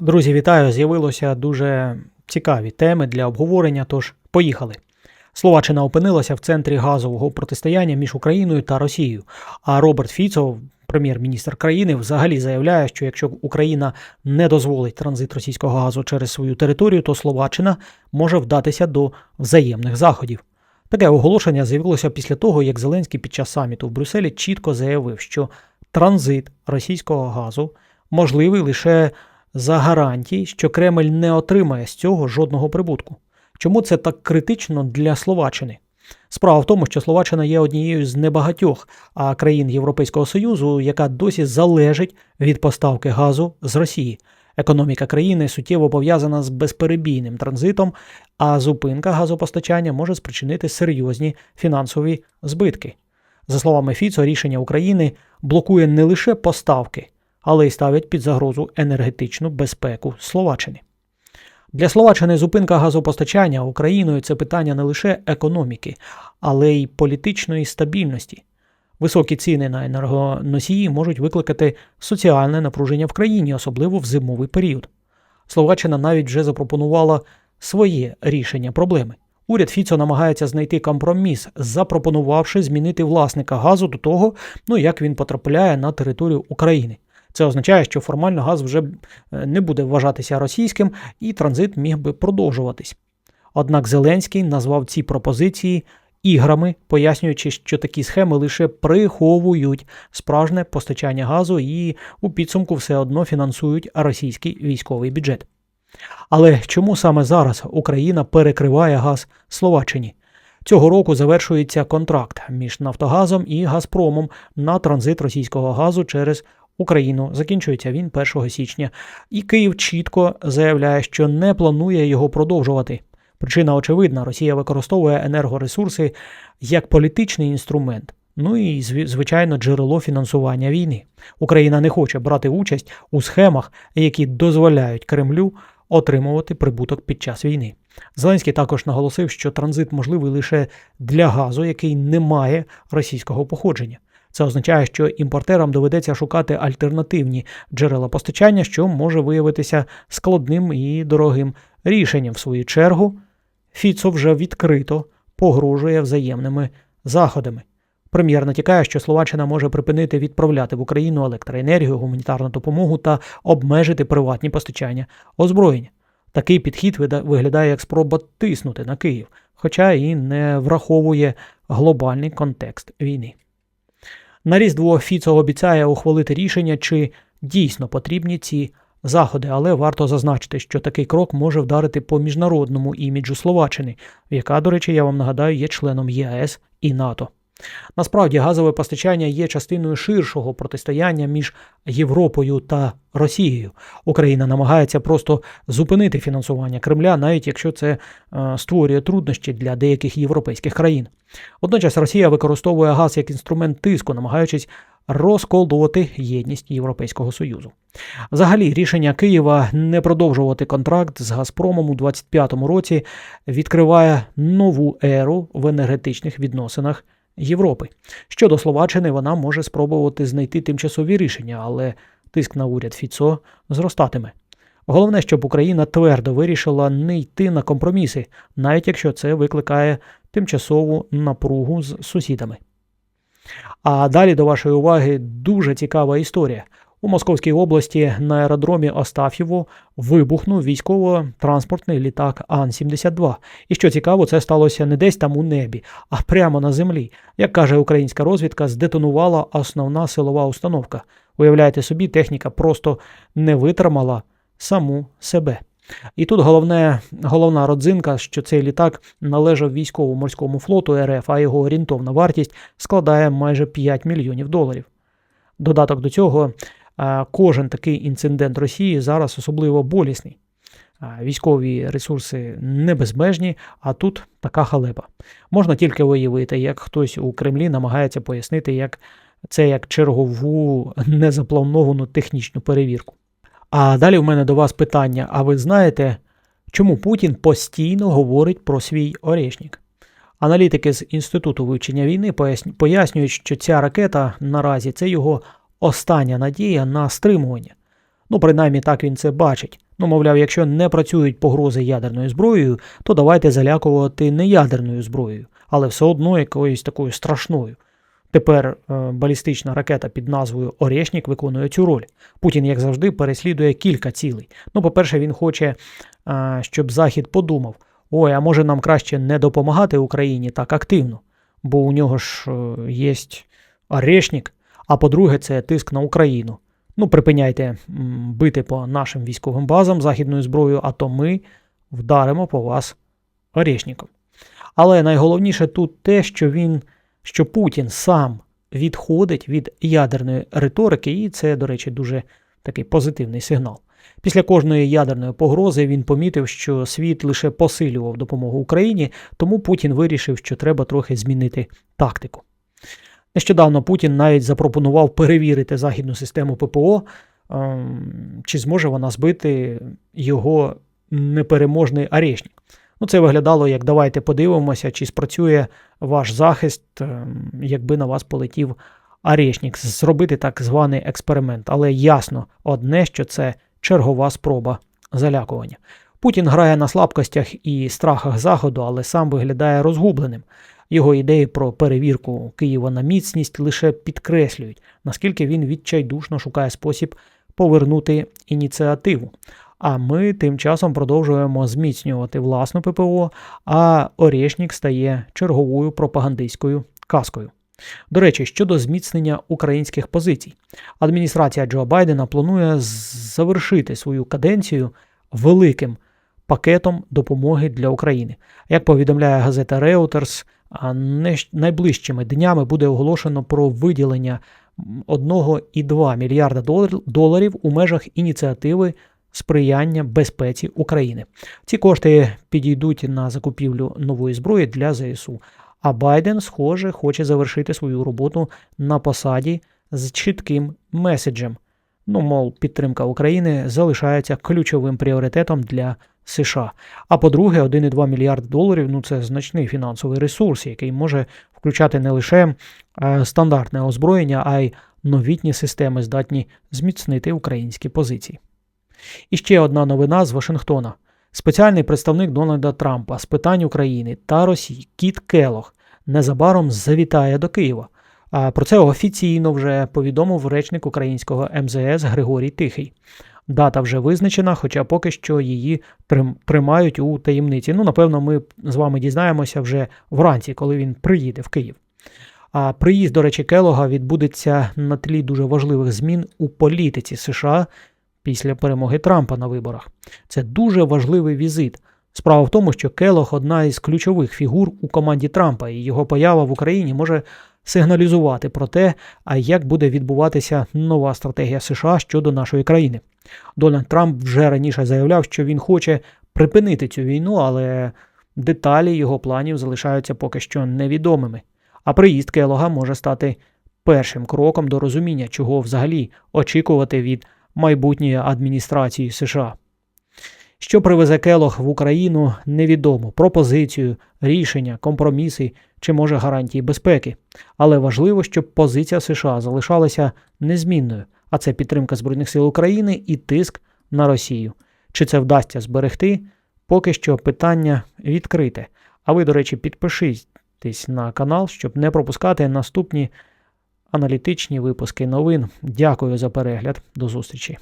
Друзі, вітаю! З'явилося дуже цікаві теми для обговорення, тож поїхали. Словаччина опинилася в центрі газового протистояння між Україною та Росією. А Роберт Фіцо, прем'єр-міністр країни, взагалі заявляє, що якщо Україна не дозволить транзит російського газу через свою територію, то Словаччина може вдатися до взаємних заходів. Таке оголошення з'явилося після того, як Зеленський під час саміту в Брюсселі чітко заявив, що транзит російського газу можливий лише за гарантій, що Кремль не отримає з цього жодного прибутку. Чому це так критично для Словаччини? Справа в тому, що Словаччина є однією з небагатьох а країн Європейського Союзу, яка досі залежить від поставки газу з Росії. Економіка країни суттєво пов'язана з безперебійним транзитом, а зупинка газопостачання може спричинити серйозні фінансові збитки. За словами Фіцо, рішення України блокує не лише поставки, але й ставить під загрозу енергетичну безпеку Словаччини. Для Словаччини зупинка газопостачання Україною це питання не лише економіки, але й політичної стабільності. Високі ціни на енергоносії можуть викликати соціальне напруження в країні, особливо в зимовий період. Словаччина навіть вже запропонувала своє рішення проблеми. Уряд Фіцо намагається знайти компроміс, запропонувавши змінити власника газу до того, ну як він потрапляє на територію України. Це означає, що формально газ вже не буде вважатися російським і транзит міг би продовжуватись. Однак Зеленський назвав ці пропозиції іграми, пояснюючи, що такі схеми лише приховують справжнє постачання газу і у підсумку все одно фінансують російський військовий бюджет. Але чому саме зараз Україна перекриває газ Словаччині? Цього року завершується контракт між Нафтогазом і Газпромом на транзит російського газу через Україну. Закінчується він 1 січня, і Київ чітко заявляє, що не планує його продовжувати. Причина очевидна: Росія використовує енергоресурси як політичний інструмент. Ну і звичайно, джерело фінансування війни. Україна не хоче брати участь у схемах, які дозволяють Кремлю отримувати прибуток під час війни. Зеленський також наголосив, що транзит можливий лише для газу, який не має російського походження. Це означає, що імпортерам доведеться шукати альтернативні джерела постачання, що може виявитися складним і дорогим рішенням. В свою чергу, Фіцо вже відкрито погрожує взаємними заходами. Прем'єр натякає, що Словаччина може припинити відправляти в Україну електроенергію, гуманітарну допомогу та обмежити приватні постачання озброєння. Такий підхід виглядає як спроба тиснути на Київ, хоча і не враховує глобальний контекст війни. На Різдво Фіцо обіцяє ухвалити рішення, чи дійсно потрібні ці заходи, але варто зазначити, що такий крок може вдарити по міжнародному іміджу Словаччини, яка, до речі, я вам нагадаю, є членом ЄС і НАТО. Насправді газове постачання є частиною ширшого протистояння між Європою та Росією. Україна намагається просто зупинити фінансування Кремля, навіть якщо це е, створює труднощі для деяких європейських країн. Водночас Росія використовує газ як інструмент тиску, намагаючись розколдувати єдність Європейського Союзу. Взагалі, рішення Києва не продовжувати контракт з Газпромом у 2025 році відкриває нову еру в енергетичних відносинах. Європи. Щодо Словаччини, вона може спробувати знайти тимчасові рішення, але тиск на уряд Фіцо зростатиме. Головне, щоб Україна твердо вирішила не йти на компроміси, навіть якщо це викликає тимчасову напругу з сусідами. А далі до вашої уваги дуже цікава історія. У Московській області на аеродромі Остаф'єво вибухнув військово-транспортний літак Ан-72. І що цікаво, це сталося не десь там у небі, а прямо на землі. Як каже українська розвідка, здетонувала основна силова установка. Уявляєте собі, техніка просто не витримала саму себе. І тут головне, головна родзинка, що цей літак належав військово-морському флоту РФ, а його орієнтовна вартість складає майже 5 мільйонів доларів. Додаток до цього кожен такий інцидент Росії зараз особливо болісний. Військові ресурси не безмежні, а тут така халепа. Можна тільки уявити, як хтось у Кремлі намагається пояснити, як це як чергову незаплановану технічну перевірку. А далі в мене до вас питання: а ви знаєте, чому Путін постійно говорить про свій орешник? Аналітики з Інституту вивчення війни пояснюють, що ця ракета наразі це його остання надія на стримування. Ну, принаймні так він це бачить. Ну, мовляв, якщо не працюють погрози ядерною зброєю, то давайте залякувати не ядерною зброєю, але все одно якоюсь такою страшною. Тепер е, балістична ракета під назвою Орешнік виконує цю роль. Путін, як завжди, переслідує кілька цілей. Ну, по-перше, він хоче, е, щоб Захід подумав: ой, а може нам краще не допомагати Україні так активно, бо у нього ж е, є Орешнік, а по-друге, це тиск на Україну. Ну, припиняйте бити по нашим військовим базам західною зброєю, а то ми вдаримо по вас Орешніком. Але найголовніше тут те, що він, що Путін сам відходить від ядерної риторики, і це, до речі, дуже такий позитивний сигнал. Після кожної ядерної погрози він помітив, що світ лише посилював допомогу Україні, тому Путін вирішив, що треба трохи змінити тактику. Нещодавно Путін навіть запропонував перевірити західну систему ППО, ем, чи зможе вона збити його непереможний Орешник. Ну, це виглядало як давайте подивимося, чи спрацює ваш захист, ем, якби на вас полетів Орешник. Зробити так званий експеримент. Але ясно одне, що це чергова спроба залякування. Путін грає на слабкостях і страхах Заходу, але сам виглядає розгубленим. Його ідеї про перевірку Києва на міцність лише підкреслюють, наскільки він відчайдушно шукає спосіб повернути ініціативу. А ми тим часом продовжуємо зміцнювати власну ППО, а Орешнік стає черговою пропагандистською казкою. До речі, щодо зміцнення українських позицій, адміністрація Джо Байдена планує завершити свою каденцію великим пакетом допомоги для України. Як повідомляє газета Reuters, найближчими днями буде оголошено про виділення 1,2 мільярда доларів у межах ініціативи сприяння безпеці України. Ці кошти підійдуть на закупівлю нової зброї для ЗСУ. А Байден, схоже, хоче завершити свою роботу на посаді з чітким меседжем. Ну, мов, підтримка України залишається ключовим пріоритетом для США. А по-друге, 1,2 мільярд доларів ну це значний фінансовий ресурс, який може включати не лише е, стандартне озброєння, а й новітні системи, здатні зміцнити українські позиції. І ще одна новина з Вашингтона. Спеціальний представник Дональда Трампа з питань України та Росії Кіт Келох незабаром завітає до Києва. А про це офіційно вже повідомив речник українського МЗС Григорій Тихий. Дата вже визначена, хоча поки що її тримають у таємниці. Ну, напевно, ми з вами дізнаємося вже вранці, коли він приїде в Київ. А приїзд, до речі, Келога відбудеться на тлі дуже важливих змін у політиці США після перемоги Трампа на виборах. Це дуже важливий візит. Справа в тому, що Келог одна із ключових фігур у команді Трампа, і його поява в Україні може сигналізувати про те, а як буде відбуватися нова стратегія США щодо нашої країни. Дональд Трамп вже раніше заявляв, що він хоче припинити цю війну, але деталі його планів залишаються поки що невідомими. А приїзд Келога може стати першим кроком до розуміння, чого взагалі очікувати від майбутньої адміністрації США. Що привезе Келог в Україну, невідомо пропозицію, рішення, компроміси чи може гарантії безпеки. Але важливо, щоб позиція США залишалася незмінною, а це підтримка Збройних сил України і тиск на Росію. Чи це вдасться зберегти? Поки що питання відкрите. А ви, до речі, підпишитесь на канал, щоб не пропускати наступні аналітичні випуски новин. Дякую за перегляд. До зустрічі!